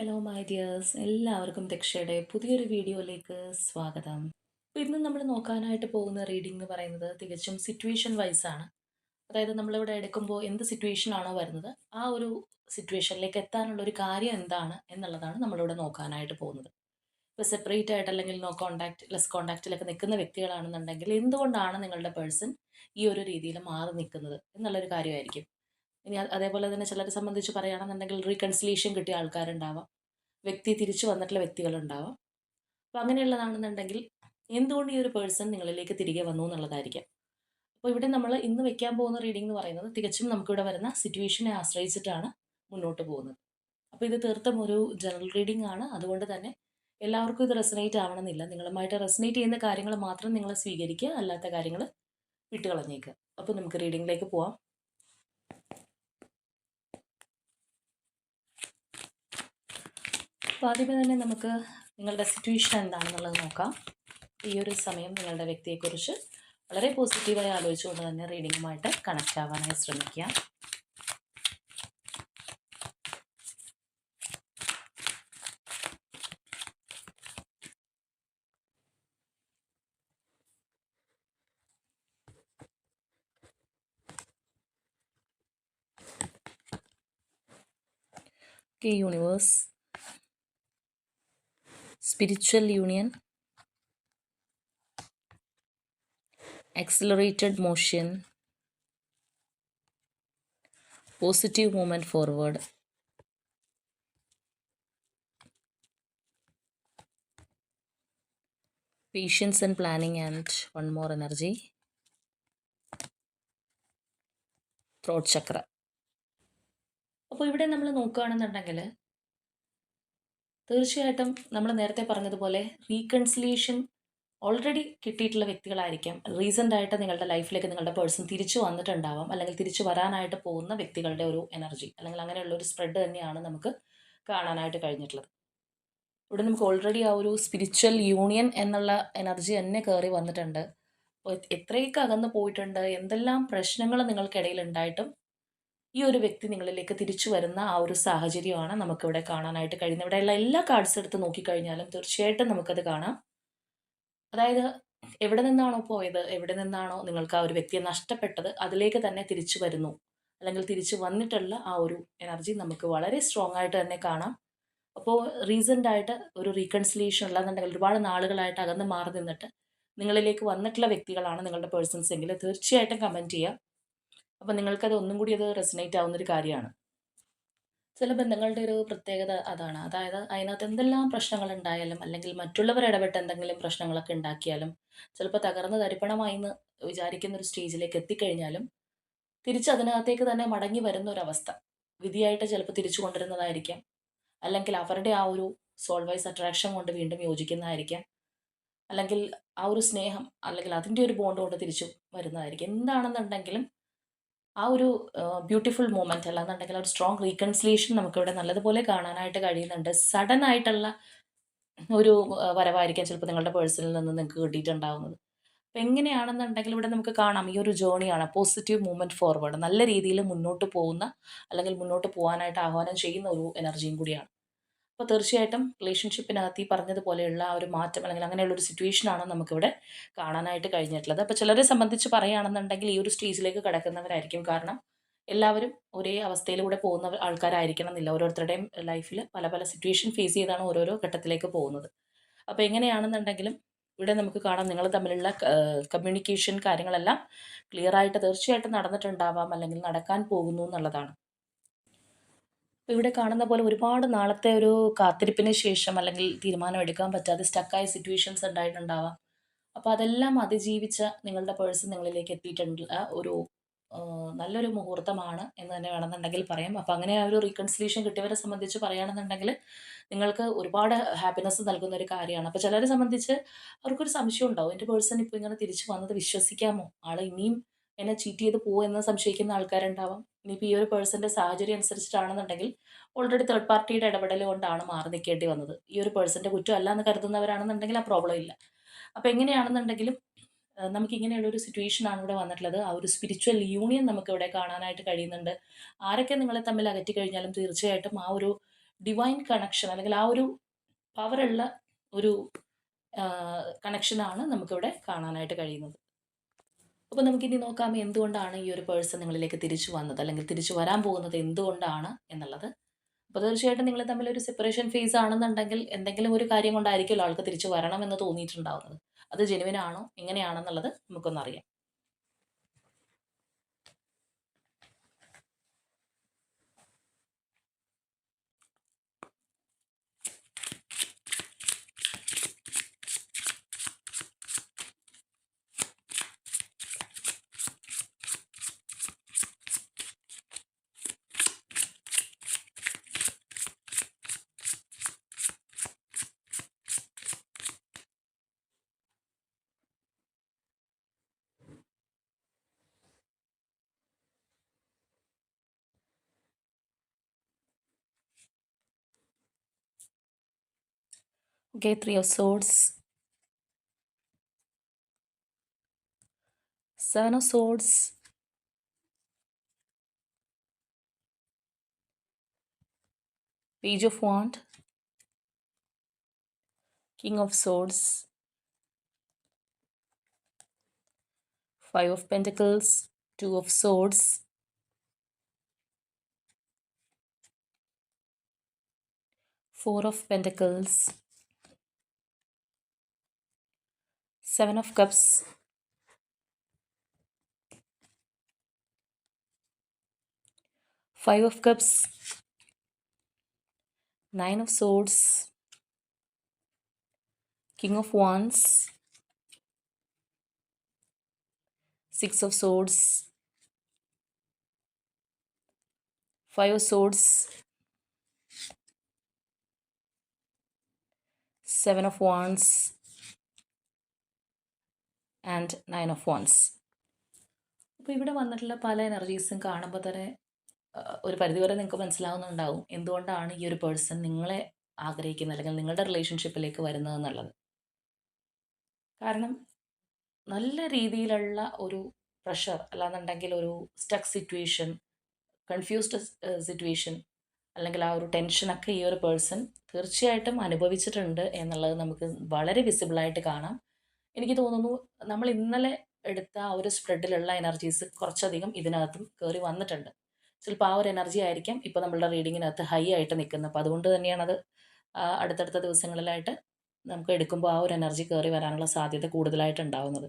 Hello my dears എല്ലാവർക്കും ദക്ഷയുടെ പുതിയൊരു വീഡിയോയിലേക്ക് സ്വാഗതം. ഇന്ന് നമ്മൾ നോക്കാനായിട്ട് പോകുന്ന റീഡിംഗ് എന്ന് പറയുന്നത് തികച്ചും സിറ്റുവേഷൻ വൈസ് ആണ്. അതായത് നമ്മളിവിടെ എടുക്കുമ്പോൾ എന്ത് സിറ്റുവേഷൻ ആണോ വരുന്നത് ആ ഒരു സിറ്റുവേഷനിലേക്ക് എത്താനുള്ള ഒരു കാര്യം എന്താണ് എന്നുള്ളതാണ് നമ്മളിവിടെ നോക്കാനായിട്ട് പോകുന്നത്. ഇപ്പോൾ സെപ്പറേറ്റ് ആയിട്ട് അല്ലെങ്കിൽ നോ കോണ്ടാക്ട് ലെസ് കോണ്ടാക്റ്റിലൊക്കെ നിൽക്കുന്ന വ്യക്തികളാണെന്നുണ്ടെങ്കിൽ എന്തുകൊണ്ടാണ് നിങ്ങളുടെ പേഴ്സൺ ഈ ഒരു രീതിയിൽ മാറി നിൽക്കുന്നത് എന്നുള്ളൊരു കാര്യമായിരിക്കും. ഇനി അതേപോലെ തന്നെ ചിലരെ സംബന്ധിച്ച് പറയുകയാണെന്നുണ്ടെങ്കിൽ റീകൺസിലേഷൻ കിട്ടിയ ആൾക്കാരുണ്ടാവാം. വ്യക്തി തിരിച്ചു വന്നിട്ടുള്ള വ്യക്തികളുണ്ടാവാം. അപ്പോൾ അങ്ങനെയുള്ളതാണെന്നുണ്ടെങ്കിൽ എന്തുകൊണ്ട് ഈ ഒരു പേഴ്സൺ നിങ്ങളിലേക്ക് തിരികെ വന്നു എന്നുള്ളതായിരിക്കാം. അപ്പോൾ ഇവിടെ നമ്മൾ ഇന്ന് വെക്കാൻ പോകുന്ന റീഡിംഗ് എന്ന് പറയുന്നത് തികച്ചും നമുക്കിവിടെ വരുന്ന സിറ്റുവേഷനെ ആശ്രയിച്ചിട്ടാണ് മുന്നോട്ട് പോകുന്നത്. അപ്പോൾ ഇത് തീർത്തും ഒരു ജനറൽ റീഡിംഗ് ആണ്. അതുകൊണ്ട് തന്നെ എല്ലാവർക്കും ഇത് റെസനേറ്റ് ആവണമെന്നില്ല. നിങ്ങളുമായിട്ട് റെസനേറ്റ് ചെയ്യുന്ന കാര്യങ്ങൾ മാത്രം നിങ്ങൾ സ്വീകരിക്കുക. അല്ലാത്ത കാര്യങ്ങൾ വിട്ടുകളഞ്ഞേക്കുക. അപ്പോൾ നമുക്ക് റീഡിങ്ങിലേക്ക് പോവാം. അപ്പോൾ ആദ്യമേ തന്നെ നമുക്ക് നിങ്ങളുടെ സിറ്റുവേഷൻ എന്താണെന്നുള്ളത് നോക്കാം. ഈ ഒരു സമയം നിങ്ങളുടെ വ്യക്തിയെക്കുറിച്ച് വളരെ പോസിറ്റീവായി ആലോചിച്ചുകൊണ്ട് തന്നെ റീഡിങ്ങുമായിട്ട് കണക്റ്റ് ആവാനായി ശ്രമിക്കുക. Okay universe spiritual union, accelerated motion, positive movement forward, patience and planning, and one more energy, throat chakra. അപ്പോൾ ഇവിടെ നമ്മൾ നോക്കുകയാണെന്നുണ്ടെങ്കിൽ തീർച്ചയായിട്ടും നമ്മൾ നേരത്തെ പറഞ്ഞതുപോലെ റീകൺസിലിയേഷൻ ഓൾറെഡി കിട്ടിയിട്ടുള്ള വ്യക്തികളായിരിക്കാം. റീസെന്റ് ആയിട്ട് നിങ്ങളുടെ ലൈഫിലേക്ക് നിങ്ങളുടെ പേഴ്സൺ തിരിച്ചു വന്നിട്ടുണ്ടാവാം. അല്ലെങ്കിൽ തിരിച്ചു വരാനായിട്ട് പോകുന്ന വ്യക്തികളുടെ ഒരു എനർജി അല്ലെങ്കിൽ അങ്ങനെയുള്ള ഒരു സ്പ്രെഡ് തന്നെയാണ് നമുക്ക് കാണാനായിട്ട് കഴിഞ്ഞിട്ടുള്ളത്. ഇവിടെ നമുക്ക് ഓൾറെഡി ആ ഒരു സ്പിരിച്വൽ യൂണിയൻ എന്നുള്ള എനർജി തന്നെ കയറി വന്നിട്ടുണ്ട്. എത്രയൊക്കെ അകന്ന് പോയിട്ടുണ്ട് എന്തെല്ലാം പ്രശ്നങ്ങൾ നിങ്ങൾക്കിടയിൽ ഉണ്ടായിട്ടും ഈ ഒരു വ്യക്തി നിങ്ങളിലേക്ക് തിരിച്ചു വരുന്ന ആ ഒരു സാഹചര്യമാണ് നമുക്കിവിടെ കാണാനായിട്ട് കഴിയുന്നത്. ഇവിടെയുള്ള എല്ലാ കാർഡ്സ് എടുത്ത് നോക്കിക്കഴിഞ്ഞാലും തീർച്ചയായിട്ടും നമുക്കത് കാണാം. അതായത് എവിടെ നിന്നാണോ പോയത് എവിടെ നിന്നാണോ നിങ്ങൾക്ക് ആ ഒരു വ്യക്തിയെ നഷ്ടപ്പെട്ടത് അതിലേക്ക് തന്നെ തിരിച്ചു വരുന്നു. അല്ലെങ്കിൽ തിരിച്ചു വന്നിട്ടുള്ള ആ ഒരു എനർജി നമുക്ക് വളരെ സ്ട്രോങ് ആയിട്ട് തന്നെ കാണാം. അപ്പോൾ റീസെന്റ് ആയിട്ട് ഒരു റീകൺസിലിയേഷൻ അല്ലാന്നുണ്ടെങ്കിൽ ഒരുപാട് നാളുകളായിട്ട് അകന്ന് മാറി നിന്നിട്ട് നിങ്ങളിലേക്ക് വന്നിട്ടുള്ള വ്യക്തികളാണ് നിങ്ങളുടെ പേഴ്സൺസ് എങ്കിൽ തീർച്ചയായിട്ടും കമന്റ് ചെയ്യുക അപ്പോൾ നിങ്ങൾക്കത് ഒന്നും കൂടി അത് റെസിനേറ്റ് ആവുന്നൊരു കാര്യമാണ്. ചില ബന്ധങ്ങളുടെ ഒരു പ്രത്യേകത അതാണ്. അതായത് അതിനകത്ത് എന്തെല്ലാം പ്രശ്നങ്ങൾ ഉണ്ടായാലും അല്ലെങ്കിൽ മറ്റുള്ളവർ ഇടപെട്ട് എന്തെങ്കിലും പ്രശ്നങ്ങളൊക്കെ ഉണ്ടാക്കിയാലും ചിലപ്പോൾ തകർന്ന് തരിപ്പണമായി എന്ന് വിചാരിക്കുന്ന ഒരു സ്റ്റേജിലേക്ക് എത്തിക്കഴിഞ്ഞാലും തിരിച്ച് അതിനകത്തേക്ക് തന്നെ മടങ്ങി വരുന്ന ഒരവസ്ഥ വിധിയായിട്ട് ചിലപ്പോൾ തിരിച്ചു കൊണ്ടുവരുന്നതായിരിക്കാം. അല്ലെങ്കിൽ അവരുടെ ആ ഒരു സോൾ വൈസ് അട്രാക്ഷൻ കൊണ്ട് വീണ്ടും യോജിക്കുന്നതായിരിക്കാം. അല്ലെങ്കിൽ ആ ഒരു സ്നേഹം അല്ലെങ്കിൽ അതിന്റെ ഒരു ബോണ്ട് കൊണ്ട് തിരിച്ചു വരുന്നതായിരിക്കും. എന്താണെന്നുണ്ടെങ്കിലും ആ ഒരു ബ്യൂട്ടിഫുൾ മൂമെന്റ് അല്ലാന്നുണ്ടെങ്കിൽ ഒരു സ്ട്രോങ് റീകൺസിലിയേഷൻ നമുക്കിവിടെ നല്ലതുപോലെ കാണാനായിട്ട് കഴിയുന്നുണ്ട്. സഡൻ ആയിട്ടുള്ള ഒരു വരവായിരിക്കാം ചിലപ്പോൾ നിങ്ങളുടെ പേഴ്സണിൽ നിന്ന് നിങ്ങൾക്ക് കിട്ടിയിട്ടുണ്ടാവുന്നത്. അപ്പം എങ്ങനെയാണെന്നുണ്ടെങ്കിൽ ഇവിടെ നമുക്ക് കാണാം ഈ ഒരു ജേണിയാണ് പോസിറ്റീവ് മൂവ്മെന്റ് ഫോർവേഡ് നല്ല രീതിയിൽ മുന്നോട്ട് പോകുന്ന അല്ലെങ്കിൽ മുന്നോട്ട് പോകാനായിട്ട് ആഹ്വാനം ചെയ്യുന്ന ഒരു എനർജിയും കൂടിയാണ്. അപ്പോൾ തീർച്ചയായിട്ടും റിലേഷൻഷിപ്പിനകത്ത് ഈ പറഞ്ഞതുപോലെയുള്ള ആ ഒരു മാറ്റം അല്ലെങ്കിൽ അങ്ങനെയുള്ള ഒരു സിറ്റുവേഷനാണ് നമുക്കിവിടെ കാണാനായിട്ട് കഴിഞ്ഞിട്ടുള്ളത്. അപ്പോൾ ചിലരെ സംബന്ധിച്ച് പറയുകയാണെന്നുണ്ടെങ്കിൽ ഈ ഒരു സ്റ്റേജിലേക്ക് കിടക്കുന്നവരായിരിക്കും. കാരണം എല്ലാവരും ഒരേ അവസ്ഥയിലൂടെ പോകുന്ന ആൾക്കാരായിരിക്കണം എന്നില്ല. ഓരോരുത്തരുടെയും ലൈഫിൽ പല പല സിറ്റുവേഷൻ ഫേസ് ചെയ്താണ് ഓരോരോ ഘട്ടത്തിലേക്ക് പോകുന്നത്. അപ്പോൾ എങ്ങനെയാണെന്നുണ്ടെങ്കിലും ഇവിടെ നമുക്ക് കാണാം നിങ്ങൾ തമ്മിലുള്ള കമ്മ്യൂണിക്കേഷൻ കാര്യങ്ങളെല്ലാം ക്ലിയറായിട്ട് തീർച്ചയായിട്ടും നടന്നിട്ടുണ്ടാവാം അല്ലെങ്കിൽ നടക്കാൻ പോകുന്നു എന്നുള്ളതാണ്. ഇവിടെ കാണുന്ന പോലെ ഒരുപാട് നാളത്തെ ഒരു കാത്തിരിപ്പിന് ശേഷം അല്ലെങ്കിൽ തീരുമാനമെടുക്കാൻ പറ്റാതെ സ്റ്റക്കായ സിറ്റുവേഷൻസ് ഉണ്ടായിട്ടുണ്ടാവാം. അപ്പോൾ അതെല്ലാം അതിജീവിച്ച നിങ്ങളുടെ പേഴ്സൺ നിങ്ങളിലേക്ക് എത്തിയിട്ടുള്ള ഒരു നല്ലൊരു മുഹൂർത്തമാണ് എന്ന് തന്നെ വേണമെന്നുണ്ടെങ്കിൽ പറയാം. അപ്പോൾ അങ്ങനെ ആ ഒരു റീകൺസിലേഷൻ കിട്ടിയവരെ സംബന്ധിച്ച് പറയുകയാണെന്നുണ്ടെങ്കിൽ നിങ്ങൾക്ക് ഒരുപാട് ഹാപ്പിനെസ് നൽകുന്ന ഒരു കാര്യമാണ്. അപ്പോൾ ചിലരെ സംബന്ധിച്ച് അവർക്കൊരു സംശയം ഉണ്ടാവും. എന്റെ പേഴ്സൺ ഇപ്പോൾ ഇങ്ങനെ തിരിച്ചു വന്നത് വിശ്വസിക്കാമോ? ആൾ ഇനിയും എന്നെ ചീറ്റ് ചെയ്ത് പോകുമെന്ന് സംശയിക്കുന്ന ആൾക്കാരുണ്ടാവാം. ഇനിയിപ്പോൾ ഈ ഒരു പേഴ്സന്റെ സാഹചര്യം അനുസരിച്ചിട്ടാണെന്നുണ്ടെങ്കിൽ ഓൾറെഡി തേർഡ് പാർട്ടിയുടെ ഇടപെടൽ കൊണ്ടാണ് മാറി നിൽക്കേണ്ടി വന്നത്. ഈ ഒരു പേഴ്സന്റെ കുറ്റം അല്ല എന്ന് കരുതുന്നവരാണെന്നുണ്ടെങ്കിൽ ആ പ്രോബ്ലം ഇല്ല. അപ്പോൾ എങ്ങനെയാണെന്നുണ്ടെങ്കിലും നമുക്ക് ഇങ്ങനെയുള്ള ഒരു സിറ്റുവേഷൻ ആണ് ഇവിടെ വന്നിട്ടുള്ളത്. ആ ഒരു സ്പിരിച്വൽ യൂണിയൻ നമുക്ക് ഇവിടെ കാണാനായിട്ട് കഴിയുന്നുണ്ട്. ആരൊക്കെ നിങ്ങളെ തമ്മിൽ അകറ്റി കഴിഞ്ഞാലും തീർച്ചയായിട്ടും ആ ഒരു ഡിവൈൻ കണക്ഷൻ അല്ലെങ്കിൽ ആ ഒരു പവറുള്ള ഒരു കണക്ഷനാണ് നമുക്കിവിടെ കാണാനായിട്ട് കഴിയുന്നത്. അപ്പോൾ നമുക്കിനി നോക്കാം എന്തുകൊണ്ടാണ് ഈ ഒരു പേഴ്സൺ നിങ്ങളിലേക്ക് തിരിച്ചു വന്നത് അല്ലെങ്കിൽ തിരിച്ചു വരാൻ പോകുന്നത് എന്തുകൊണ്ടാണ് എന്നുള്ളത്. അപ്പോൾ തീർച്ചയായിട്ടും നിങ്ങൾ തമ്മിൽ ഒരു സെപ്പറേഷൻ ഫേസ് ആണെന്നുണ്ടെങ്കിൽ എന്തെങ്കിലും ഒരു കാര്യം കൊണ്ടായിരിക്കുമല്ലോ ആൾക്ക് തിരിച്ചു വരണം എന്ന് തോന്നിയിട്ടുണ്ടാവുന്നത്. അത് ജെനുവിൻ ആണോ എങ്ങനെയാണെന്നുള്ളത് നമുക്കൊന്നറിയാം Okay, Three of Swords. Seven of Swords. Page of Wand. King of Swords. Five of Pentacles. Two of Swords. Four of Pentacles. Seven of Cups. Five of Cups. Nine of Swords. King of Wands. Six of Swords. Five of Swords. Seven of Wands. And nine of wands. അപ്പോൾ ഇവിടെ വന്നിട്ടുള്ള പല എനർജീസും കാണുമ്പോൾ തന്നെ ഒരു പരിധിവരെ നിങ്ങൾക്ക് മനസ്സിലാവുന്നുണ്ടാവും എന്തുകൊണ്ടാണ് ഈ ഒരു പേഴ്സൺ നിങ്ങളെ ആഗ്രഹിക്കുന്നത് അല്ലെങ്കിൽ നിങ്ങളുടെ റിലേഷൻഷിപ്പിലേക്ക് വരുന്നത് എന്നുള്ളത്. കാരണം നല്ല രീതിയിലുള്ള ഒരു പ്രഷർ അല്ലാന്നുണ്ടെങ്കിൽ ഒരു സ്റ്റക്ക് സിറ്റുവേഷൻ കൺഫ്യൂസ്ഡ് സിറ്റുവേഷൻ അല്ലെങ്കിൽ ആ ഒരു ടെൻഷനൊക്കെ ഈ ഒരു പേഴ്സൺ തീർച്ചയായിട്ടും അനുഭവിച്ചിട്ടുണ്ട് എന്നുള്ളത് നമുക്ക് വളരെ വിസിബിളായിട്ട് കാണാം. എനിക്ക് തോന്നുന്നു നമ്മൾ ഇന്നലെ എടുത്ത ആ ഒരു സ്പ്രെഡിലുള്ള എനർജീസ് കുറച്ചധികം ഇതിനകത്തും കയറി വന്നിട്ടുണ്ട്. ചിലപ്പോൾ ആ ഒരു എനർജി ആയിരിക്കാം ഇപ്പോൾ നമ്മളുടെ റീഡിങ്ങിനകത്ത് ഹൈ ആയിട്ട് നിൽക്കുന്നത്. അപ്പോൾ അതുകൊണ്ട് തന്നെയാണ് അത് അടുത്തടുത്ത ദിവസങ്ങളിലായിട്ട് നമുക്ക് എടുക്കുമ്പോൾ ആ ഒരു എനർജി കയറി വരാനുള്ള സാധ്യത കൂടുതലായിട്ട് ഉണ്ടാവുന്നത്.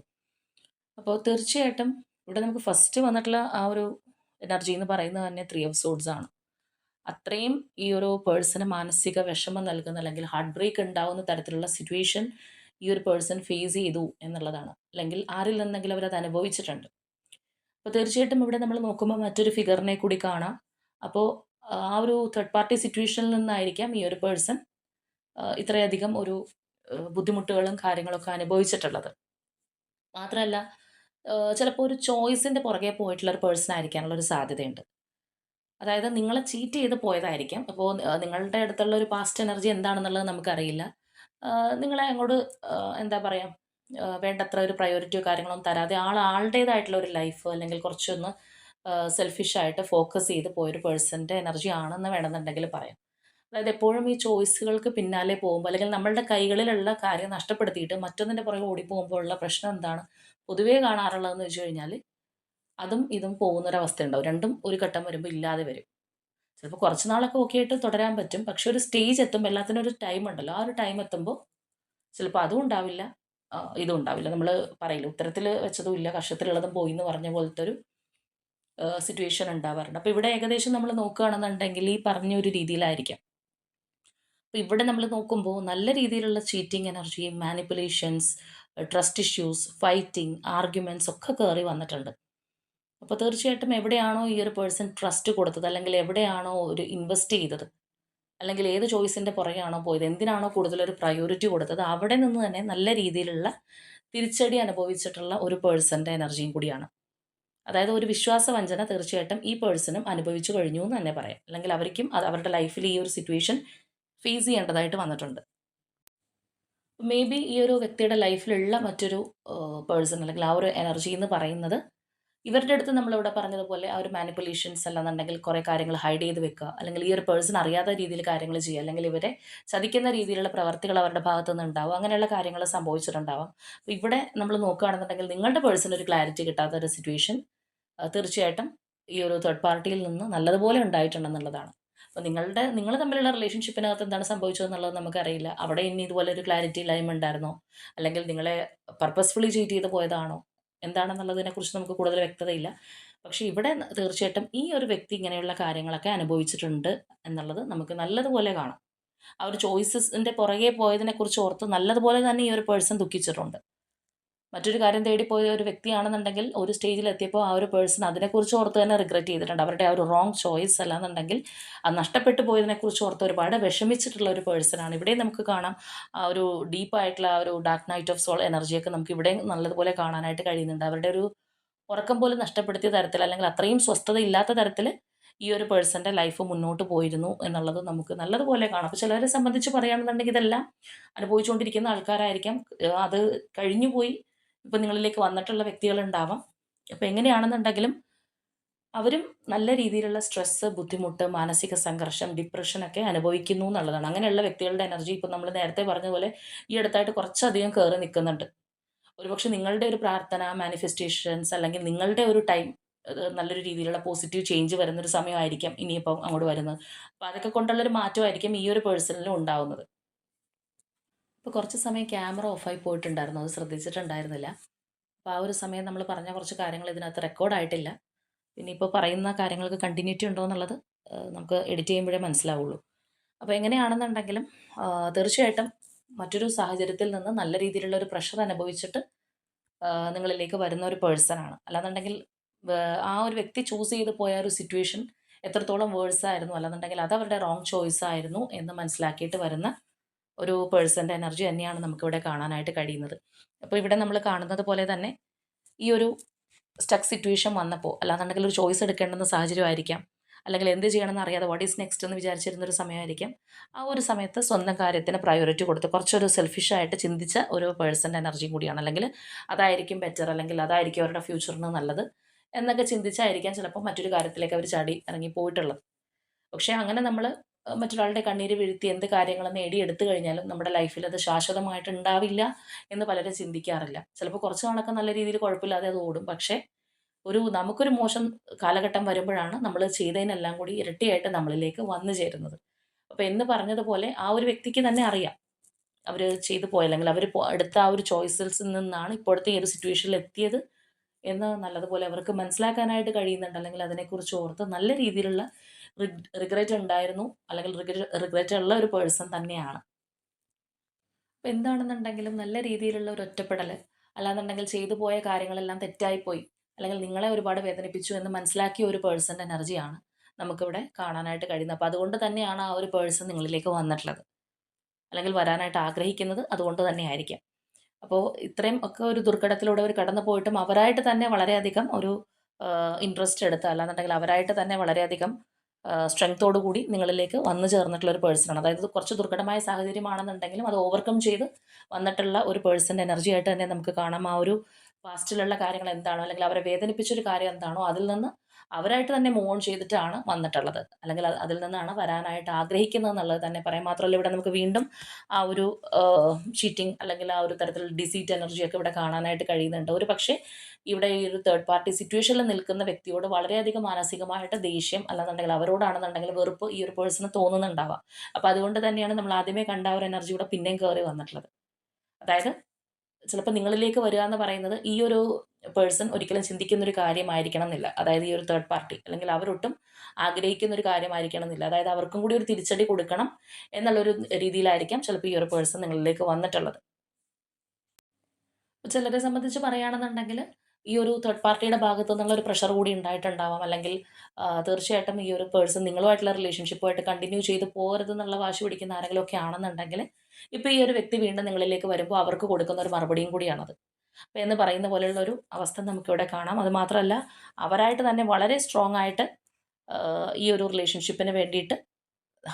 അപ്പോൾ തീർച്ചയായിട്ടും ഇവിടെ നമുക്ക് ഫസ്റ്റ് വന്നിട്ടുള്ള ആ ഒരു എനർജി എന്ന് പറയുന്നത് തന്നെ ത്രീ ഓഫ് സോഡ്സ് ആണ്. അത്രയും ഈ ഒരു പേഴ്സണ് മാനസിക വിഷമം നൽകുന്ന അല്ലെങ്കിൽ ഹാർട്ട് ബ്രേക്ക് ഉണ്ടാവുന്ന തരത്തിലുള്ള സിറ്റുവേഷൻ ഈ ഒരു പേഴ്സൺ ഫേസ് ചെയ്തു എന്നുള്ളതാണ്. അല്ലെങ്കിൽ ആരിൽ നിന്നെങ്കിലും അവരത് അനുഭവിച്ചിട്ടുണ്ട്. അപ്പോൾ തീർച്ചയായിട്ടും ഇവിടെ നമ്മൾ നോക്കുമ്പോൾ മറ്റൊരു ഫിഗറിനെ കൂടി കാണാം. അപ്പോൾ ആ ഒരു തേർഡ് പാർട്ടി സിറ്റുവേഷനിൽ നിന്നായിരിക്കാം ഈ ഒരു പേഴ്സൺ ഇത്രയധികം ഒരു ബുദ്ധിമുട്ടുകളും കാര്യങ്ങളൊക്കെ അനുഭവിച്ചിട്ടുള്ളത്. മാത്രമല്ല ചിലപ്പോൾ ഒരു ചോയ്സിന്റെ പുറകെ പോയിട്ടുള്ള ഒരു പേഴ്സൺ ആയിരിക്കാനുള്ള ഒരു സാധ്യതയുണ്ട്. അതായത് നിങ്ങളെ ചീറ്റ് ചെയ്ത് പോയതായിരിക്കാം. അപ്പോൾ നിങ്ങളുടെ അടുത്തുള്ള ഒരു പാസ്റ്റ് എനർജി എന്താണെന്നുള്ളത് നമുക്കറിയില്ല. നിങ്ങളെ അങ്ങോട്ട് എന്താ പറയുക വേണ്ടത്ര ഒരു പ്രയോറിറ്റിയോ കാര്യങ്ങളൊന്നും തരാതെ ആൾ ആളുടേതായിട്ടുള്ള ഒരു ലൈഫ് അല്ലെങ്കിൽ കുറച്ചൊന്ന് സെൽഫിഷായിട്ട് ഫോക്കസ് ചെയ്ത് പോയൊരു പേഴ്സന്റെ എനർജി ആണെന്ന് വേണമെന്നുണ്ടെങ്കിൽ പറയാം. അതായത് എപ്പോഴും ഈ ചോയ്സുകൾക്ക് പിന്നാലെ പോകുമ്പോൾ അല്ലെങ്കിൽ നമ്മളുടെ കൈകളിലുള്ള കാര്യം നഷ്ടപ്പെടുത്തിയിട്ട് മറ്റൊന്നിന്റെ പുറകെ ഓടിപ്പോകുമ്പോഴുള്ള പ്രശ്നം എന്താണ്? പൊതുവേ കാണാറുള്ളതെന്ന് വെച്ച് കഴിഞ്ഞാൽ അതും ഇതും പോകുന്നൊരവസ്ഥ ഉണ്ടാവും രണ്ടും ഒരു ഘട്ടം വരുമ്പോൾ ഇല്ലാതെ വരും. ചിലപ്പോൾ കുറച്ച് നാളൊക്കെ ഓക്കെ ആയിട്ട് തുടരാൻ പറ്റും. പക്ഷെ ഒരു സ്റ്റേജ് എത്തുമ്പോൾ എല്ലാത്തിനും ഒരു ടൈം ഉണ്ടല്ലോ. ആ ഒരു ടൈം എത്തുമ്പോൾ ചിലപ്പോൾ അതും ഉണ്ടാവില്ല. ഇതും ഉണ്ടാവില്ല. നമ്മൾ പറയില്ല ഉത്തരത്തിൽ വെച്ചതും ഇല്ല കഷത്തിലുള്ളതും പോയി എന്ന് പറഞ്ഞ പോലത്തെ ഒരു സിറ്റുവേഷൻ ഉണ്ടാവാറുണ്ട്. അപ്പോൾ ഇവിടെ ഏകദേശം നമ്മൾ നോക്കുകയാണെന്നുണ്ടെങ്കിൽ ഈ പറഞ്ഞ ഒരു രീതിയിലായിരിക്കാം. അപ്പോൾ ഇവിടെ നമ്മൾ നോക്കുമ്പോൾ നല്ല രീതിയിലുള്ള cheating energy manipulations trust issues fighting arguments ഒക്കെ കയറി വന്നിട്ടുണ്ട്. അപ്പോൾ തീർച്ചയായിട്ടും എവിടെയാണോ ഈ ഒരു പേഴ്സൺ ട്രസ്റ്റ് കൊടുത്തത് അല്ലെങ്കിൽ എവിടെയാണോ ഒരു ഇൻവെസ്റ്റ് ചെയ്തത് അല്ലെങ്കിൽ ഏത് ചോയ്സിന്റെ പുറകെയാണോ പോയത് എന്തിനാണോ കൂടുതലൊരു പ്രയോറിറ്റി കൊടുത്തത് അവിടെ നിന്ന് തന്നെ നല്ല രീതിയിലുള്ള തിരിച്ചടി അനുഭവിച്ചിട്ടുള്ള ഒരു പേഴ്സന്റെ എനർജിയും കൂടിയാണ്. അതായത് ഒരു വിശ്വാസവഞ്ചന തീർച്ചയായിട്ടും ഈ പേഴ്സണും അനുഭവിച്ചു കഴിഞ്ഞു എന്ന് തന്നെ പറയാം. അല്ലെങ്കിൽ അവർക്കും അത് അവരുടെ ലൈഫിൽ ഈ ഒരു സിറ്റുവേഷൻ ഫേസ് ചെയ്യേണ്ടതായിട്ട് വന്നിട്ടുണ്ട്. മേ ബി ഈ ഒരു വ്യക്തിയുടെ ലൈഫിലുള്ള മറ്റൊരു പേഴ്സൺ അല്ലെങ്കിൽ ആ ഒരു എനർജി എന്ന് പറയുന്നത് ഇവരുടെ അടുത്ത് നമ്മളിവിടെ പറഞ്ഞതുപോലെ ആ ഒരു മാനിപ്പുലേഷൻസ് അല്ലാന്നുണ്ടെങ്കിൽ കുറേ കാര്യങ്ങൾ ഹൈഡ് ചെയ്ത് വെക്കുക. അല്ലെങ്കിൽ ഈ ഒരു പേഴ്സൺ അറിയാത്ത രീതിയിൽ കാര്യങ്ങൾ ചെയ്യുക. അല്ലെങ്കിൽ ഇവരെ ചതിക്കുന്ന രീതിയിലുള്ള പ്രവർത്തികൾ അവരുടെ ഭാഗത്തു നിന്ന് ഉണ്ടാവും അങ്ങനെയുള്ള കാര്യങ്ങൾ സംഭവിച്ചിട്ടുണ്ടാവാം. അപ്പോൾ ഇവിടെ നമ്മൾ നോക്കുകയാണെന്നുണ്ടെങ്കിൽ നിങ്ങളുടെ പേഴ്സൺ ഒരു ക്ലാരിറ്റി കിട്ടാത്ത ഒരു സിറ്റുവേഷൻ തീർച്ചയായിട്ടും ഈ ഒരു തേർഡ് പാർട്ടിയിൽ നിന്ന് നല്ലതുപോലെ ഉണ്ടായിട്ടുണ്ടെന്നുള്ളതാണ്. അപ്പോൾ നിങ്ങളുടെ നിങ്ങൾ തമ്മിലുള്ള റിലേഷൻഷിപ്പിനകത്ത് എന്താണ് സംഭവിച്ചതെന്നുള്ളത് നമുക്കറിയില്ല. അവിടെ ഇനി ഇതുപോലെ ഒരു ക്ലാരിറ്റി ഇല്ലായ്മ ഉണ്ടായിരുന്നോ? അല്ലെങ്കിൽ നിങ്ങളെ പർപ്പസ്ഫുള്ളി ചീറ്റ് ചെയ്ത് പോയതാണോ? എന്താണെന്നുള്ളതിനെക്കുറിച്ച് നമുക്ക് കൂടുതൽ വ്യക്തതയില്ല. പക്ഷേ ഇവിടെ തീർച്ചയായിട്ടും ഈ ഒരു വ്യക്തി ഇങ്ങനെയുള്ള കാര്യങ്ങളൊക്കെ അനുഭവിച്ചിട്ടുണ്ട് എന്നുള്ളത് നമുക്ക് നല്ലതുപോലെ കാണാം. ആ ഒരു ചോയ്സസിന്റെ പുറകെ പോയതിനെക്കുറിച്ച് ഓർത്ത് നല്ലതുപോലെ തന്നെ ഈ ഒരു പേഴ്സൺ ദുഃഖിച്ചിട്ടുണ്ട്. മറ്റൊരു കാര്യം തേടിപ്പോയ ഒരു വ്യക്തിയാണെന്നുണ്ടെങ്കിൽ ഒരു സ്റ്റേജിൽ എത്തിയപ്പോൾ ആ ഒരു പേഴ്സൺ അതിനെക്കുറിച്ച് ഓർത്ത് തന്നെ റിഗ്രറ്റ് ചെയ്തിട്ടുണ്ട്. അവരുടെ ആ ഒരു റോങ് ചോയ്സ് അല്ലാന്നുണ്ടെങ്കിൽ ആ നഷ്ടപ്പെട്ടു പോയതിനെക്കുറിച്ച് ഓർത്ത് ഒരുപാട് വിഷമിച്ചിട്ടുള്ള ഒരു പേഴ്സണാണ് ഇവിടെ നമുക്ക് കാണാം. ആ ഒരു ഡീപ്പായിട്ടുള്ള ആ ഒരു ഡാർക്ക് നൈറ്റ് ഓഫ് സോൾ എനർജിയൊക്കെ നമുക്ക് ഇവിടെ നല്ലതുപോലെ കാണാനായിട്ട് കഴിയുന്നുണ്ട്. അവരുടെ ഒരു ഉറക്കം പോലും നഷ്ടപ്പെടുത്തിയ തരത്തിൽ അല്ലെങ്കിൽ അത്രയും സ്വസ്ഥത ഇല്ലാത്ത തരത്തിൽ ഈ ഒരു പേഴ്സന്റെ ലൈഫ് മുന്നോട്ട് പോയിരുന്നു എന്നുള്ളത് നമുക്ക് നല്ലതുപോലെ കാണാം. അപ്പോൾ ചിലരെ സംബന്ധിച്ച് പറയുകയാണെന്നുണ്ടെങ്കിൽ ഇതെല്ലാം അനുഭവിച്ചുകൊണ്ടിരിക്കുന്ന ആൾക്കാരായിരിക്കാം. അത് കഴിഞ്ഞു പോയി ഇപ്പം നിങ്ങളിലേക്ക് വന്നിട്ടുള്ള വ്യക്തികളുണ്ടാവാം. അപ്പോൾ എങ്ങനെയാണെന്നുണ്ടെങ്കിലും അവരും നല്ല രീതിയിലുള്ള സ്ട്രെസ്സ് ബുദ്ധിമുട്ട് മാനസിക സംഘർഷം ഡിപ്രഷനൊക്കെ അനുഭവിക്കുന്നു എന്നുള്ളതാണ്. അങ്ങനെയുള്ള വ്യക്തികളുടെ എനർജി ഇപ്പം നമ്മൾ നേരത്തെ പറഞ്ഞ പോലെ ഈ അടുത്തായിട്ട് കുറച്ചധികം കയറി നിൽക്കുന്നുണ്ട് ഒരുപക്ഷെ നിങ്ങളുടെ ഒരു പ്രാർത്ഥന മാനിഫെസ്റ്റേഷൻസ് അല്ലെങ്കിൽ നിങ്ങളുടെ ഒരു ടൈം നല്ലൊരു രീതിയിലുള്ള പോസിറ്റീവ് ചേഞ്ച് വരുന്നൊരു സമയമായിരിക്കാം ഇനിയിപ്പം അങ്ങോട്ട് വരുന്നത്. അപ്പോൾ അതൊക്കെ കൊണ്ടുള്ളൊരു മാറ്റമായിരിക്കും ഈ ഒരു പേഴ്സണിലും ഉണ്ടാവുന്നത്. ഇപ്പോൾ കുറച്ച് സമയം ക്യാമറ ഓഫായി പോയിട്ടുണ്ടായിരുന്നു. അത് ശ്രദ്ധിച്ചിട്ടുണ്ടായിരുന്നില്ല. അപ്പോൾ ആ ഒരു സമയം നമ്മൾ പറഞ്ഞ കുറച്ച് കാര്യങ്ങൾ ഇതിനകത്ത് റെക്കോർഡായിട്ടില്ല പിന്നെ ഇപ്പോൾ പറയുന്ന കാര്യങ്ങൾക്ക് കണ്ടിന്യൂറ്റി ഉണ്ടോ എന്നുള്ളത് നമുക്ക് എഡിറ്റ് ചെയ്യുമ്പോഴേ മനസ്സിലാവുള്ളൂ. അപ്പോൾ എങ്ങനെയാണെന്നുണ്ടെങ്കിലും തീർച്ചയായിട്ടും മറ്റൊരു സാഹചര്യത്തിൽ നിന്ന് നല്ല രീതിയിലുള്ള ഒരു പ്രഷർ അനുഭവിച്ചിട്ട് നിങ്ങളിലേക്ക് വരുന്ന ഒരു പേഴ്സണാണ് അല്ലാന്നുണ്ടെങ്കിൽ ആ ഒരു വ്യക്തി ചൂസ് ചെയ്ത് പോയ ഒരു സിറ്റുവേഷൻ എത്രത്തോളം വേഴ്സ് ആയിരുന്നു അല്ലാന്നുണ്ടെങ്കിൽ അത് അവരുടെ റോങ് ചോയ്സ് ആയിരുന്നു എന്ന് മനസ്സിലാക്കിയിട്ട് വരുന്ന ഒരു പേഴ്സന്റെ എനർജി തന്നെയാണ് നമുക്കിവിടെ കാണാനായിട്ട് കഴിയുന്നത്. അപ്പോൾ ഇവിടെ നമ്മൾ കാണുന്നത് പോലെ തന്നെ ഈ ഒരു സ്റ്റക്ക് സിറ്റുവേഷൻ വന്നപ്പോൾ അല്ലാന്നുണ്ടെങ്കിൽ ഒരു ചോയ്സ് എടുക്കേണ്ടുന്ന സാഹചര്യമായിരിക്കാം. അല്ലെങ്കിൽ എന്ത് ചെയ്യണമെന്ന് അറിയാതെ വാട്ട് ഈസ് നെക്സ്റ്റ് എന്ന് വിചാരിച്ചിരുന്ന ഒരു സമയമായിരിക്കാം. ആ ഒരു സമയത്ത് സ്വന്തം കാര്യത്തിന് പ്രയോറിറ്റി കൊടുത്ത് കുറച്ചൊരു സെൽഫിഷായിട്ട് ചിന്തിച്ച ഒരു പേഴ്സന്റെ എനർജിയും കൂടിയാണ്. അല്ലെങ്കിൽ അതായിരിക്കും ബെറ്റർ അല്ലെങ്കിൽ അതായിരിക്കും അവരുടെ ഫ്യൂച്ചറിന് നല്ലത് എന്നൊക്കെ ചിന്തിച്ചായിരിക്കാം ചിലപ്പോൾ മറ്റൊരു കാര്യത്തിലേക്ക് അവർ ചാടി ഇറങ്ങി പോയിട്ടുള്ളത് പക്ഷേ അങ്ങനെ നമ്മൾ മറ്റൊരാളുടെ കണ്ണീര് വീഴ്ത്തി എന്ത് കാര്യങ്ങൾ നേടിയെടുത്തു കഴിഞ്ഞാലും നമ്മുടെ ലൈഫിൽ അത് ശാശ്വതമായിട്ട് ഉണ്ടാവില്ല എന്ന് പലരും ചിന്തിക്കാറില്ല. ചിലപ്പോൾ കുറച്ച് നാളൊക്കെ നല്ല രീതിയിൽ കുഴപ്പമില്ലാതെ അത് ഓടും. പക്ഷേ ഒരു നമുക്കൊരു മോശം കാലഘട്ടം വരുമ്പോഴാണ് നമ്മൾ ചെയ്തതിനെല്ലാം കൂടി ഇരട്ടിയായിട്ട് നമ്മളിലേക്ക് വന്നു ചേരുന്നത്. അപ്പോൾ എന്ന് പറഞ്ഞതുപോലെ ആ ഒരു വ്യക്തിക്ക് തന്നെ അറിയാം. അവർ ചെയ്തു പോയ അല്ലെങ്കിൽ അവർ എടുത്ത ആ ഒരു ചോയ്സസിൽ നിന്നാണ് ഇപ്പോഴത്തെ ഈ ഒരു സിറ്റുവേഷനിൽ എത്തിയത് എന്ന് നല്ലതുപോലെ അവർക്ക് മനസ്സിലാക്കാനായിട്ട് കഴിയുന്നുണ്ട്. അല്ലെങ്കിൽ അതിനെക്കുറിച്ച് ഓർത്ത് നല്ല രീതിയിലുള്ള റിഗ്രറ്റ് ഉണ്ടായിരുന്നു. അല്ലെങ്കിൽ റിഗ്രറ്റ് ഉള്ള ഒരു പേഴ്സൺ തന്നെയാണ്. അപ്പം എന്താണെന്നുണ്ടെങ്കിലും നല്ല രീതിയിലുള്ള ഒരു ഒറ്റപ്പെടൽ. അല്ലാന്നുണ്ടെങ്കിൽ ചെയ്തു പോയ കാര്യങ്ങളെല്ലാം തെറ്റായിപ്പോയി. അല്ലെങ്കിൽ നിങ്ങളെ ഒരുപാട് വേദനിപ്പിച്ചു എന്ന് മനസ്സിലാക്കിയ ഒരു പേഴ്സന്റെ എനർജിയാണ് നമുക്കിവിടെ കാണാനായിട്ട് കഴിയുന്നത്. അപ്പോൾ അതുകൊണ്ട് തന്നെയാണ് ആ ഒരു പേഴ്സൺ നിങ്ങളിലേക്ക് വന്നിട്ടുള്ളത്. അല്ലെങ്കിൽ വരാനായിട്ട് ആഗ്രഹിക്കുന്നത് അതുകൊണ്ട് തന്നെ ആയിരിക്കാം അപ്പോൾ ഇത്രയും ഒക്കെ ഒരു ദുർഘടത്തിലൂടെ അവർ കടന്നു പോയിട്ടും അവരായിട്ട് തന്നെ വളരെയധികം ഒരു ഇൻട്രസ്റ്റ് എടുത്ത് അല്ലാന്നുണ്ടെങ്കിൽ അവരായിട്ട് തന്നെ വളരെയധികം സ്ട്രെങ്തോടു കൂടി നിങ്ങളിലേക്ക് വന്നു ചേർന്നിട്ടുള്ള ഒരു പേഴ്സണാണ് അതായത് കുറച്ച് ദുർഘടമായ സാഹചര്യമാണെന്നുണ്ടെങ്കിലും അത് ഓവർകം ചെയ്ത് വന്നിട്ടുള്ള ഒരു പേഴ്സന്റെ എനർജി ആയിട്ട് തന്നെ നമുക്ക് കാണാം. ആ ഒരു പാസ്റ്റിലുള്ള കാര്യങ്ങൾ എന്താണോ അല്ലെങ്കിൽ അവരെ വേദനിപ്പിച്ചൊരു കാര്യം എന്താണോ അതിൽ നിന്ന് അവരായിട്ട് തന്നെ മൂവ് ഓൺ ചെയ്തിട്ടാണ് വന്നിട്ടുള്ളത്. അല്ലെങ്കിൽ അത് അതിൽ നിന്നാണ് വരാനായിട്ട് ആഗ്രഹിക്കുന്നത് എന്നുള്ളത് തന്നെ പറയാം മാത്രമല്ല ഇവിടെ നമുക്ക് വീണ്ടും ആ ഒരു ചീറ്റിംഗ് അല്ലെങ്കിൽ ആ ഒരു തരത്തിലുള്ള ഡിസീറ്റ് എനർജിയൊക്കെ ഇവിടെ കാണാനായിട്ട് കഴിയുന്നുണ്ട്. ഒരു പക്ഷേ ഇവിടെ ഈ ഒരു തേർഡ് പാർട്ടി സിറ്റുവേഷനിൽ നിൽക്കുന്ന വ്യക്തിയോട് വളരെയധികം മാനസികമായിട്ട് ദേഷ്യം അല്ലാന്നുണ്ടെങ്കിൽ അവരോടാണെന്നുണ്ടെങ്കിൽ വെറുപ്പ് ഈ ഒരു പേഴ്സണ് തോന്നുന്നുണ്ടാവാം. അപ്പോൾ അതുകൊണ്ട് തന്നെയാണ് നമ്മൾ ആദ്യമേ കണ്ട ഒരു എനർജി ഇവിടെ പിന്നെയും കയറി വന്നിട്ടുള്ളത്. അതായത് ചിലപ്പോൾ നിങ്ങളിലേക്ക് വരിക എന്ന് പറയുന്നത് ഈ ഒരു പേഴ്സൺ ഒരിക്കലും ചിന്തിക്കുന്ന ഒരു കാര്യമായിരിക്കണം എന്നില്ല അതായത് ഈ ഒരു തേർഡ് പാർട്ടി അല്ലെങ്കിൽ അവരൊട്ടും ആഗ്രഹിക്കുന്ന ഒരു കാര്യമായിരിക്കണം എന്നില്ല അതായത് അവർക്കും കൂടി ഒരു തിരിച്ചടി കൊടുക്കണം എന്നുള്ളൊരു രീതിയിലായിരിക്കാം ചിലപ്പോൾ ഈ ഒരു പേഴ്സൺ നിങ്ങളിലേക്ക് വന്നിട്ടുള്ളത്. ചിലരെ സംബന്ധിച്ച് പറയുകയാണെന്നുണ്ടെങ്കിൽ ഈ ഒരു തേർഡ് പാർട്ടിയുടെ ഭാഗത്തു നിന്നുള്ള ഒരു പ്രഷർ കൂടി ഉണ്ടായിട്ടുണ്ടാവാം. അല്ലെങ്കിൽ തീർച്ചയായിട്ടും ഈ ഒരു പേഴ്സൺ നിങ്ങളുമായിട്ടുള്ള റിലേഷൻഷിപ്പുമായിട്ട് കണ്ടിന്യൂ ചെയ്ത് പോകരുത് എന്നുള്ള വാശി പിടിക്കുന്ന ആരെങ്കിലും ഒക്കെ ആണെന്നുണ്ടെങ്കിൽ ഇപ്പോൾ ഈ ഒരു വ്യക്തി വീണ്ടും നിങ്ങളിലേക്ക് വരുമ്പോൾ അവർക്ക് കൊടുക്കുന്ന ഒരു മറുപടിയും കൂടിയാണത്. അപ്പോൾ എന്ന് പറയുന്ന പോലെയുള്ള ഒരു അവസ്ഥ നമുക്കിവിടെ കാണാം. അത് മാത്രമല്ല അവരായിട്ട് തന്നെ വളരെ സ്ട്രോങ് ആയിട്ട് ഈ ഒരു റിലേഷൻഷിപ്പിന് വേണ്ടിയിട്ട്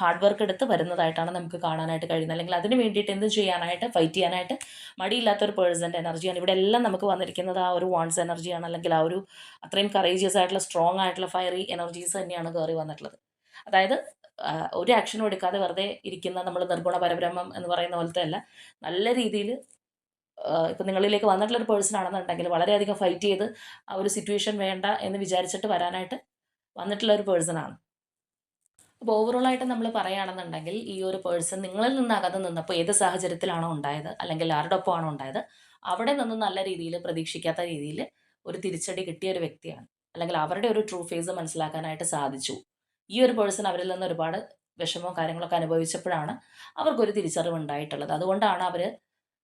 ഹാർഡ് വർക്ക് എടുത്ത് വരുന്നതായിട്ടാണ് നമുക്ക് കാണാനായിട്ട് കഴിയുന്നത്. അല്ലെങ്കിൽ അതിന് വേണ്ടിയിട്ട് എന്ത് ചെയ്യാനായിട്ട് ഫൈറ്റ് ചെയ്യാനായിട്ട് മടിയില്ലാത്തൊരു പേഴ്സന്റെ എനർജിയാണ് ഇവിടെ എല്ലാം നമുക്ക് വന്നിരിക്കുന്നത് ആ ഒരു വാൺസ് എനർജിയാണ് അല്ലെങ്കിൽ ആ ഒരു അത്രയും കറേജിയസ് ആയിട്ടുള്ള സ്ട്രോങ് ആയിട്ടുള്ള ഫയറി എനർജീസ് തന്നെയാണ് കയറി വന്നിട്ടുള്ളത്. അതായത് ഒരു ആക്ഷനും എടുക്കാതെ വെറുതെ ഇരിക്കുന്ന നമ്മൾ നിർഗുണ പരബ്രഹ്മം എന്ന് പറയുന്ന പോലത്തെ അല്ല. നല്ല രീതിയിൽ ഇപ്പം നിങ്ങളിലേക്ക് വന്നിട്ടുള്ള ഒരു പേഴ്സൺ ആണെന്നുണ്ടെങ്കിൽ വളരെയധികം ഫൈറ്റ് ചെയ്ത് ആ ഒരു സിറ്റുവേഷൻ വേണ്ട എന്ന് വിചാരിച്ചിട്ട് വരാനായിട്ട് വന്നിട്ടുള്ള ഒരു പേഴ്സൺ ആണ്. അപ്പോൾ ഓവറോൾ ആയിട്ട് നമ്മൾ പറയുകയാണെന്നുണ്ടെങ്കിൽ ഈ ഒരു പേഴ്സൺ നിങ്ങളിൽ നിന്ന് അകന്ന് നിന്നപ്പോൾ ഏത് സാഹചര്യത്തിലാണോ ഉണ്ടായത് അല്ലെങ്കിൽ ആരുടെ ഒപ്പമാണോ ഉണ്ടായത് അവിടെ നിന്ന് നല്ല രീതിയിൽ പ്രതീക്ഷിക്കാത്ത രീതിയിൽ ഒരു തിരിച്ചടി കിട്ടിയ ഒരു വ്യക്തിയാണ്. അല്ലെങ്കിൽ അവരുടെ ഒരു ട്രൂ ഫേസ് മനസ്സിലാക്കാനായിട്ട് സാധിച്ചു. ഈ ഒരു പേഴ്സൺ അവരിൽ നിന്ന് ഒരുപാട് വിഷമവും കാര്യങ്ങളൊക്കെ അനുഭവിച്ചപ്പോഴാണ് അവർക്കൊരു തിരിച്ചറിവ് ഉണ്ടായിട്ടുള്ളത് അതുകൊണ്ടാണ് അവർ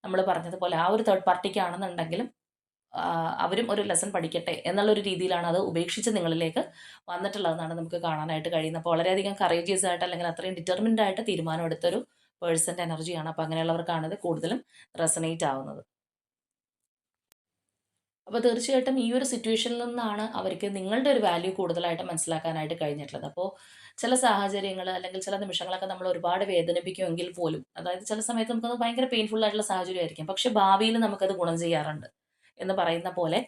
നമ്മൾ പറഞ്ഞതുപോലെ ആ ഒരു തേർഡ് പാർട്ടിക്കാണെന്നുണ്ടെങ്കിലും അവരും ഒരു ലെസൺ പഠിക്കട്ടെ എന്നുള്ളൊരു രീതിയിലാണ് അത് ഉപേക്ഷിച്ച് നിങ്ങളിലേക്ക് വന്നിട്ടുള്ളതെന്നാണ് നമുക്ക് കാണാനായിട്ട് കഴിയുന്നത്. അപ്പോൾ വളരെയധികം കറേജിയസ് ആയിട്ട് അല്ലെങ്കിൽ അത്രയും ഡിറ്റർമിൻഡ് ആയിട്ട് തീരുമാനമെടുത്തൊരു പേഴ്സന്റെ എനർജിയാണ് അപ്പോൾ അങ്ങനെയുള്ളവർക്കാണ് ഇത് കൂടുതലും റെസനേറ്റ് ആവുന്നത്. അപ്പോൾ തീർച്ചയായിട്ടും ഈ ഒരു സിറ്റുവേഷനിൽ നിന്നാണ് അവർക്ക് നിങ്ങളുടെ ഒരു വാല്യൂ കൂടുതലായിട്ട് മനസ്സിലാക്കാനായിട്ട് കഴിഞ്ഞിട്ടുള്ളത്. അപ്പോൾ ചില സാഹചര്യങ്ങൾ അല്ലെങ്കിൽ ചില നിമിഷങ്ങളൊക്കെ നമ്മൾ ഒരുപാട് വേദനിപ്പിക്കുമെങ്കിൽ പോലും അതായത് ചില സമയത്ത് നമുക്കത് ഭയങ്കര പെയിൻഫുൾ ആയിട്ടുള്ള സാഹചര്യമായിരിക്കും. പക്ഷെ ഭാവിയിൽ നമുക്കത് ഗുണം ചെയ്യാറുണ്ട്. എന്ന് പറയുന്ന പോലെ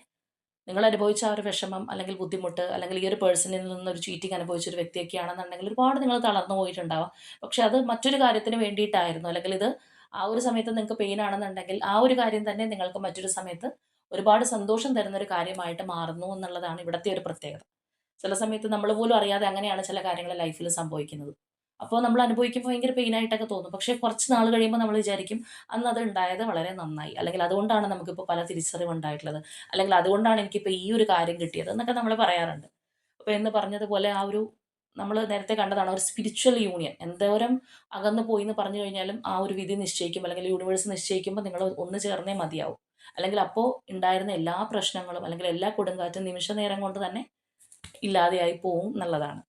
നിങ്ങൾ അനുഭവിച്ച ആ ഒരു വിഷമം അല്ലെങ്കിൽ ബുദ്ധിമുട്ട് അല്ലെങ്കിൽ ഈ ഒരു പേഴ്സണിൽ നിന്ന് ഒരു ചീറ്റിംഗ് അനുഭവിച്ച ഒരു വ്യക്തിയൊക്കെയാണെന്നുണ്ടെങ്കിൽ ഒരുപാട് നിങ്ങൾ തളർന്നു പോയിട്ടുണ്ടാവാം. പക്ഷെ അത് മറ്റൊരു കാര്യത്തിന് വേണ്ടിയിട്ടായിരുന്നു. അല്ലെങ്കിൽ ഇത് ആ ഒരു സമയത്ത് നിങ്ങൾക്ക് പെയിൻ ആണെന്നുണ്ടെങ്കിൽ ആ ഒരു കാര്യം തന്നെ നിങ്ങൾക്ക് മറ്റൊരു സമയത്ത് ഒരുപാട് സന്തോഷം തരുന്ന ഒരു കാര്യമായിട്ട് മാറുന്നു എന്നുള്ളതാണ് ഇവിടുത്തെ ഒരു പ്രത്യേകത. ചില സമയത്ത് നമ്മൾ പോലും അറിയാതെ അങ്ങനെയാണ് ചില കാര്യങ്ങൾ ലൈഫിൽ സംഭവിക്കുന്നത്. അപ്പോൾ നമ്മൾ അനുഭവിക്കുമ്പോൾ ഭയങ്കര പെയിനായിട്ടൊക്കെ തോന്നും. പക്ഷേ കുറച്ച് നാൾ കഴിയുമ്പോൾ നമ്മൾ വിചാരിക്കും അന്ന് അത് ഉണ്ടായത് വളരെ നന്നായി. അല്ലെങ്കിൽ അതുകൊണ്ടാണ് നമുക്കിപ്പോൾ പല തിരിച്ചറിവ് ഉണ്ടായിട്ടുള്ളത്. അല്ലെങ്കിൽ അതുകൊണ്ടാണ് എനിക്കിപ്പോൾ ഈ ഒരു കാര്യം കിട്ടിയത് എന്നൊക്കെ നമ്മൾ പറയാറുണ്ട്. അപ്പോൾ എന്ന് പറഞ്ഞതുപോലെ ആ ഒരു നമ്മൾ നേരത്തെ കണ്ടതാണ് ഒരു സ്പിരിച്വൽ യൂണിയൻ എന്തോരം അകന്നു പോയി എന്ന് പറഞ്ഞു കഴിഞ്ഞാലും ആ ഒരു വിധി നിശ്ചയിക്കും. അല്ലെങ്കിൽ യൂണിവേഴ്സ് നിശ്ചയിക്കുമ്പോൾ നിങ്ങൾ ഒന്ന് ചേർന്നേ മതിയാവും. അല്ലെങ്കിൽ അപ്പോൾ ഉണ്ടായിരുന്ന എല്ലാ പ്രശ്നങ്ങളും അല്ലെങ്കിൽ എല്ലാ കൊടുങ്കാറ്റും നിമിഷ നേരം കൊണ്ട് തന്നെ ഇല്ലാതെയായി പോവും എന്നുള്ളതാണ്.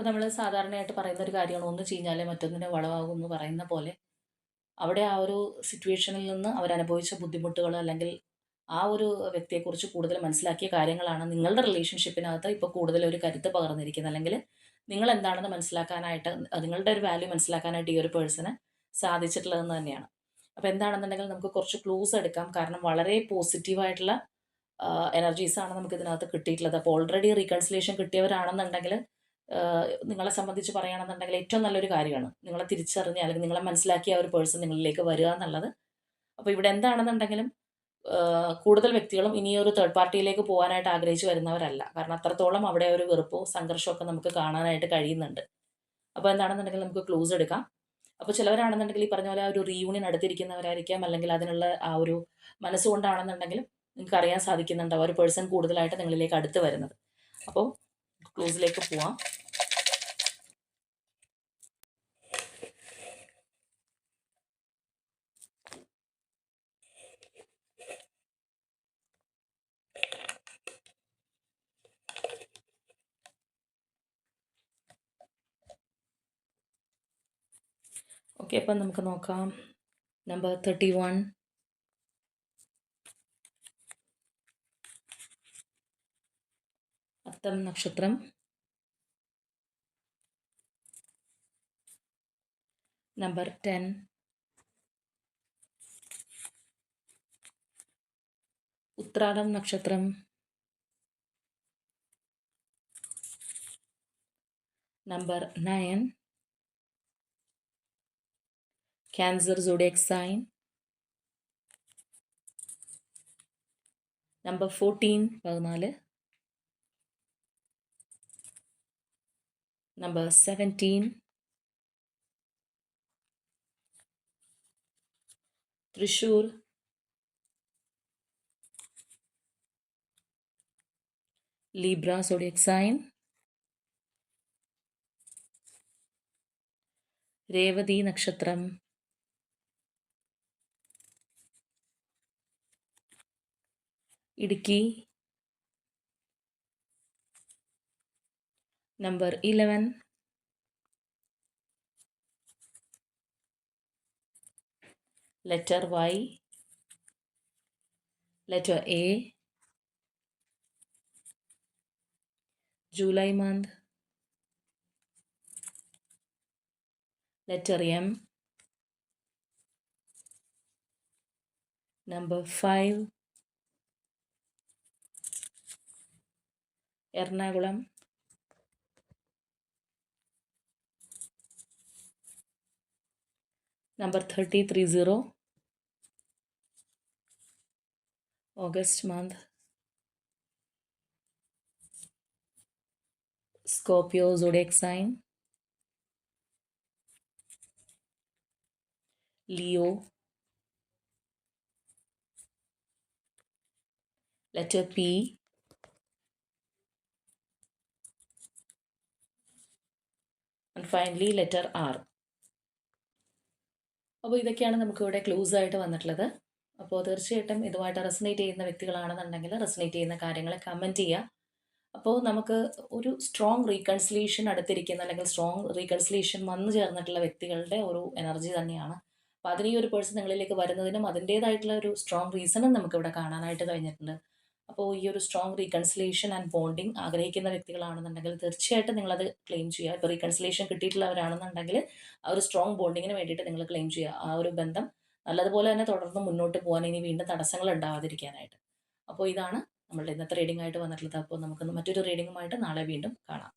ഇപ്പോൾ നമ്മൾ സാധാരണയായിട്ട് പറയുന്ന ഒരു കാര്യമാണ് ഒന്ന് ചീഞ്ഞാലേ മറ്റൊന്നിനെ വളവാകും എന്ന് പറയുന്ന പോലെ. അവിടെ ആ ഒരു സിറ്റുവേഷനിൽ നിന്ന് അവരനുഭവിച്ച ബുദ്ധിമുട്ടുകൾ അല്ലെങ്കിൽ ആ ഒരു വ്യക്തിയെക്കുറിച്ച് കൂടുതൽ മനസ്സിലാക്കിയ കാര്യങ്ങളാണ് നിങ്ങളുടെ റിലേഷൻഷിപ്പിനകത്ത് ഇപ്പോൾ കൂടുതൽ ഒരു കരുത്ത് പകർന്നിരിക്കുന്നത്. അല്ലെങ്കിൽ നിങ്ങൾ എന്താണെന്ന് മനസ്സിലാക്കാനായിട്ട് നിങ്ങളുടെ ഒരു വാല്യൂ മനസ്സിലാക്കാനായിട്ട് ഈ ഒരു പേഴ്സണ് സാധിച്ചിട്ടുള്ളതെന്ന് തന്നെയാണ്. അപ്പോൾ എന്താണെന്നുണ്ടെങ്കിൽ നമുക്ക് കുറച്ച് ക്ലൂസ് എടുക്കാം. കാരണം വളരെ പോസിറ്റീവായിട്ടുള്ള എനർജീസാണ് നമുക്ക് ഇതിനകത്ത് കിട്ടിയിട്ടുള്ളത്. അപ്പോൾ ഓൾറെഡി റീകൺസിലേഷൻ കിട്ടിയവരാണെന്നുണ്ടെങ്കിൽ നിങ്ങളെ സംബന്ധിച്ച് പറയുകയാണെന്നുണ്ടെങ്കിൽ ഏറ്റവും നല്ലൊരു കാര്യമാണ്. നിങ്ങളെ തിരിച്ചറിഞ്ഞ് അല്ലെങ്കിൽ നിങ്ങളെ മനസ്സിലാക്കിയ ഒരു പേഴ്സൺ നിങ്ങളിലേക്ക് വരിക എന്നുള്ളത്. അപ്പോൾ ഇവിടെ എന്താണെന്നുണ്ടെങ്കിലും കൂടുതൽ വ്യക്തികളും ഇനി ഒരു തേർഡ് പാർട്ടിയിലേക്ക് പോകാനായിട്ട് ആഗ്രഹിച്ചു വരുന്നവരല്ല. കാരണം അത്രത്തോളം അവിടെ ഒരു വെറുപ്പോ സംഘർഷമോ ഒക്കെ നമുക്ക് കാണാനായിട്ട് കഴിയുന്നുണ്ട്. അപ്പോൾ എന്താണെന്നുണ്ടെങ്കിൽ നമുക്ക് ക്ലൂസ് എടുക്കാം. അപ്പോൾ ചിലവരാണെന്നുണ്ടെങ്കിൽ ഈ പറഞ്ഞ പോലെ ഒരു റീയൂണിയൻ അടുത്തിരിക്കുന്നവരായിരിക്കാം. അല്ലെങ്കിൽ അതിനുള്ള ആ ഒരു മനസ്സുകൊണ്ടാണെന്നുണ്ടെങ്കിലും നിങ്ങൾക്ക് അറിയാൻ സാധിക്കുന്നുണ്ട് ആ ഒരു പേഴ്സൺ കൂടുതലായിട്ട് നിങ്ങളിലേക്ക് അടുത്ത് വരുന്നത്. അപ്പോൾ ക്ലൂസിലേക്ക് പോവാം. ഓക്കെ അപ്പം നമുക്ക് നോക്കാം. നമ്പർ തേർട്ടി വൺ അത്തം നക്ഷത്രം. നമ്പർ ടെൻ ഉത്രാടം നക്ഷത്രം. Number nine cancer zodiac sign. Number fourteen പതിനാല്. Number seventeen Thrissur. Libra zodiac sign Revathi നക്ഷത്രം. Idukki number eleven letter Y letter A July month letter M, number 5, एरकुम number thirty three zero August month Scorpio zodiac sign Leo letter P finally letter R അപ്പോൾ ഇതൊക്കെയാണ് നമുക്കിവിടെ clues ആയിട്ട് വന്നിട്ടുള്ളത്. അപ്പോൾ തീർച്ചയായിട്ടും ഇതുമായിട്ട് resonate ചെയ്യുന്ന വ്യക്തികളാണെന്നുണ്ടെങ്കിൽ റെസനേറ്റ് ചെയ്യുന്ന കാര്യങ്ങളെ കമന്റ് ചെയ്യുക. അപ്പോൾ നമുക്ക് ഒരു സ്ട്രോങ് റീകൺസിലേഷൻ അടുത്തിരിക്കുന്ന അല്ലെങ്കിൽ സ്ട്രോങ് റീകൺസിലേഷൻ വന്നു ചേർന്നിട്ടുള്ള വ്യക്തികളുടെ ഒരു എനർജി തന്നെയാണ്. അപ്പോൾ അതിന് ഈ ഒരു പേഴ്സൺ നിങ്ങളിലേക്ക് വരുന്നതിനും അതിന്റേതായിട്ടുള്ള ഒരു സ്ട്രോങ് റീസണും നമുക്കിവിടെ കാണാനായിട്ട് കഴിഞ്ഞിട്ടുണ്ട്. അപ്പോൾ ഈ ഒരു സ്ട്രോങ് റീകൺസിലേഷൻ ആൻഡ് ബോണ്ടിങ് ആഗ്രഹിക്കുന്ന വ്യക്തികളാണെന്നുണ്ടെങ്കിൽ തീർച്ചയായിട്ടും നിങ്ങളത് ക്ലെയിം ചെയ്യുക. ഇപ്പോൾ റീകൺസിലേഷൻ കിട്ടിയിട്ടുള്ളവരാണെന്നുണ്ടെങ്കിൽ ആ ഒരു സ്ട്രോങ് ബോണ്ടിങ്ങിന് വേണ്ടിയിട്ട് നിങ്ങൾ ക്ലെയിം ചെയ്യുക. ആ ഒരു ബന്ധം നല്ലതുപോലെ തന്നെ തുടർന്ന് മുന്നോട്ട് പോകാൻ ഇനി വീണ്ടും തടസ്സങ്ങൾ ഉണ്ടാവാതിരിക്കാനായിട്ട്. അപ്പോൾ ഇതാണ് നമ്മളുടെ ഇന്നത്തെ റീഡിംഗ് ആയിട്ട് വന്നിട്ടുള്ളത്. അപ്പോൾ നമുക്ക് മറ്റൊരു റീഡിംഗുമായിട്ട് നാളെ വീണ്ടും കാണാം.